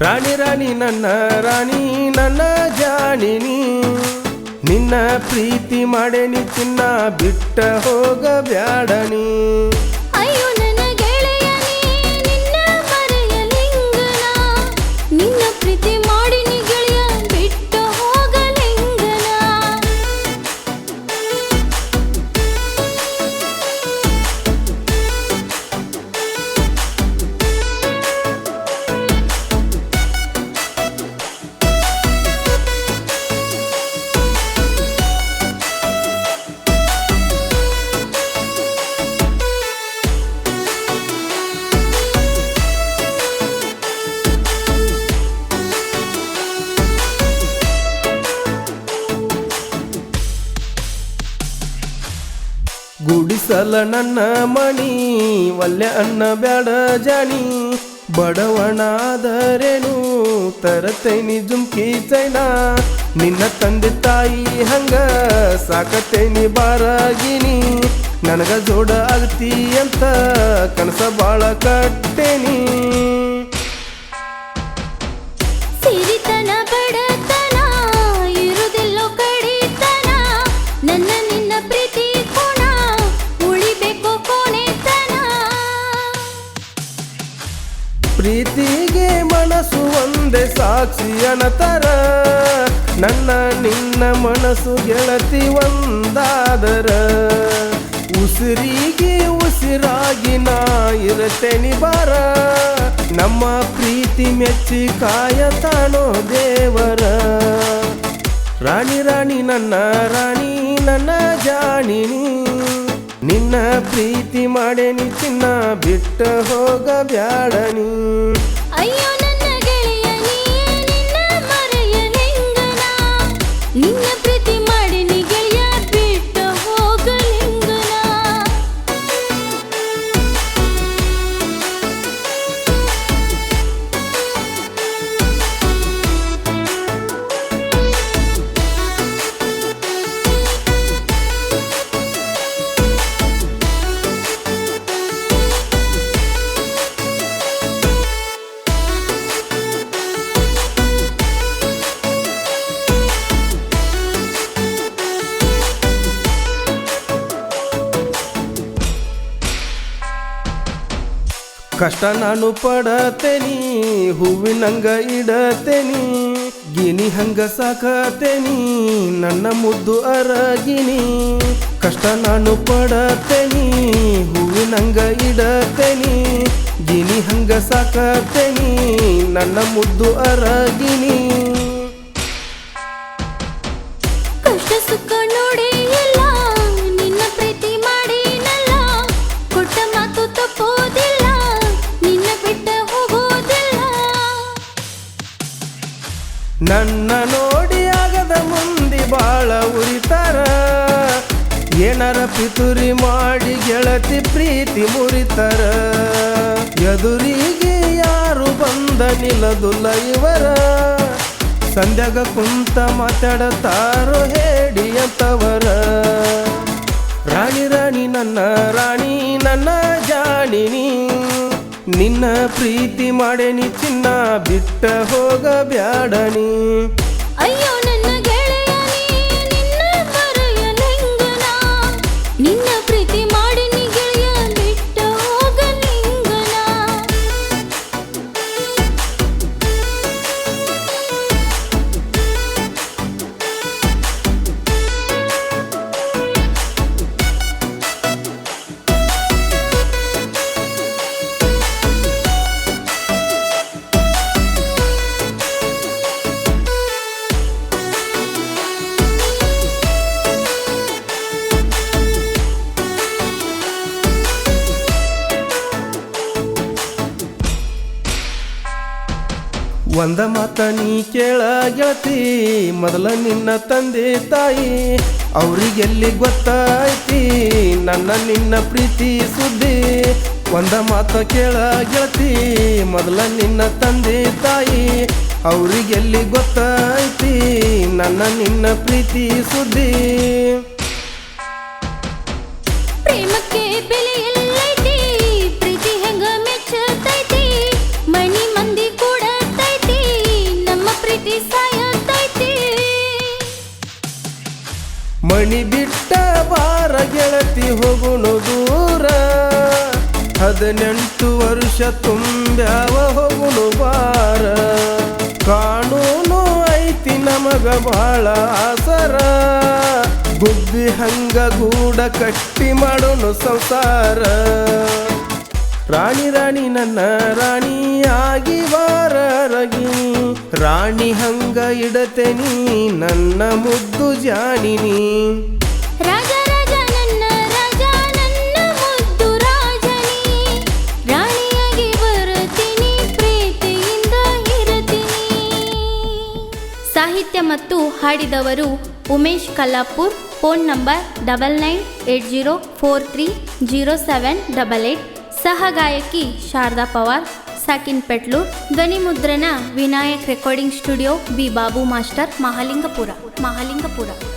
ರಾಣಿ ರಾಣಿ ನನ್ನ ರಾಣಿ ನನ್ನ ಜಾಣಿನಿ. ನಿನ್ನ ಪ್ರೀತಿ ಮಾಡೇನಿ ಚಿನ್ನ ಬಿಟ್ಟ ಹೋಗ ಗುಡಿಸಲ ನನ್ನ ಮಣಿ, ವಲ್ಯ ಅನ್ನ ಬ್ಯಾಡ ಜಾಣಿ. ಬಡವಣಾದರೇನು, ತರತೈನಿ ಜುಮ್ಕಿ ಚೈನಾ. ನಿನ್ನ ತಂದೆ ತಾಯಿ ಹಂಗ ಸಾಕತೈನಿ ಬಾರಾಗಿನಿ. ನನಗ ಜೋಡ ಆಗ್ತಿ ಅಂತ ಕನಸ ಬಾಳ ಕಟ್ಟೇನಿ. ಪ್ರೀತಿಗೆ ಮನಸ್ಸು ಒಂದೇ ಸಾಕ್ಷಿಯನ ತರ ನನ್ನ ನಿನ್ನ ಮನಸ್ಸು ಗೆಳತಿ ಒಂದಾದರ. ಉಸಿರಿಗೆ ಉಸಿರಾಗಿ ನಾ ಇರತೇನಿ ಬಾರ ನಮ್ಮ ಪ್ರೀತಿ ಮೆಚ್ಚಿ ಕಾಯತಾನೋ ದೇವರ. ರಾಣಿ ರಾಣಿ ನನ್ನ ರಾಣಿ ನನ್ನ ಜಾಣಿನಿ. ನಿನ್ನ ಪ್ರೀತಿ ಮಾಡೇನಿ ಚಿನ್ನ ಬಿಟ್ಟ ಹೋಗ ಬ್ಯಾಡನಿ ಅಯ್ಯೋ ಕಷ್ಟ ನಾನು ಪಡತೇನಿ, ಹೂವಿನಂಗ ಇಡತೇನಿ, ಗಿನಿ ಹಂಗ ಸಾಕತೇನಿ, ನನ್ನ ಮುದ್ದು ಅರಗಿನಿ. ಕಷ್ಟ ನಾನು ಪಡತೇನಿ, ಹೂವಿನಂಗ ಇಡತೇನಿ, ಗಿನಿ ಹಂಗ ಸಾಕತೇನಿ, ನನ್ನ ಮುದ್ದು ಅರಗಿನಿ. ಕಷ್ಟ ಸುಖ ನನ್ನ ನೋಡಿ ಆಗದ ಮುಂದೆ ಬಾಳ ಉರಿತಾರ. ಏನರ ಪಿತುರಿ ಮಾಡಿ ಗೆಳತಿ ಪ್ರೀತಿ ಮುರಿತಾರ. ಎದುರಿಗೆ ಯಾರು ಬಂದ ನಿಲ್ಲದುಲ್ಲ ಇವರ. ಸಂಧ್ಯಾಗ ಕುಂತ ಮಾತಾಡತಾರೋ ಹೇಳಿ ಅಂತವರ ರಾಣಿ ರಾಣಿ ನನ್ನ ರಾಣಿ ನನ್ನ ಜಾಣಿನಿ. ನಿನ್ನ ಪ್ರೀತಿ ಮಾಡೇನಿ ಚಿನ್ನ ಬಿಟ್ಟ ಹೋಗ ನೀ ಅಯ್ಯೋ ಒಂದ ಮಾತ ನೀ ಕೇಳ ಗೆಳತಿ, ಮೊದಲ ನಿನ್ನ ತಂದೆ ತಾಯಿ. ಅವ್ರಿಗೆಲ್ಲಿ ಗೊತ್ತಾಯ್ತಿ, ನನ್ನ ನಿನ್ನ ಪ್ರೀತಿ ಸುದ್ದಿ. ಒಂದ ಮಾತ ಕೇಳ ಗೆಳತಿ, ಮೊದಲ ನಿನ್ನ ತಂದೆ ತಾಯಿ. ಅವ್ರಿಗೆಲ್ಲಿ ಗೊತ್ತಾಯ್ತಿ, ನನ್ನ ನಿನ್ನ ಪ್ರೀತಿ ಸುದ್ದಿ. ಹೋಗುಣು ದೂರ. ಹದಿನೆಂಟು ವರ್ಷ ತುಂಬ್ಯಾವ ಹೋಗುಣು ಬಾರ ಕಾನೂನು ಐತಿ ನಮಗ ಬಹಳ ಆಸರ. ಗುಬ್ಬಿ ಹಂಗ ಗೂಡ ಕಟ್ಟಿ ಮಾಡೋನು ಸಂಸಾರ. ರಾಣಿ ರಾಣಿ ನನ್ನ ರಾಣಿ ಆಗಿ ಬಾರರಗಿ ರಾಣಿ ಹಂಗ ಇಡತೇನಿ ನನ್ನ ಮುದ್ದು ಜಾಣಿನಿ. ಸಾಹಿತ್ಯ ಮತ್ತು ಹಾಡಿದವರು Umesh Kallapur, phone number double nine eight zero four three zero seven double eight. ಸಹ ಗಾಯಕಿ ಶಾರದಾ ಪವಾರ್, ಸಾಕಿನ್ ಪೆಟ್ಲು ಧ್ವನಿ ಮುದ್ರಣ Vinayak recording studio B Babu master, Mahalingapura Mahalingapura. Mahalinga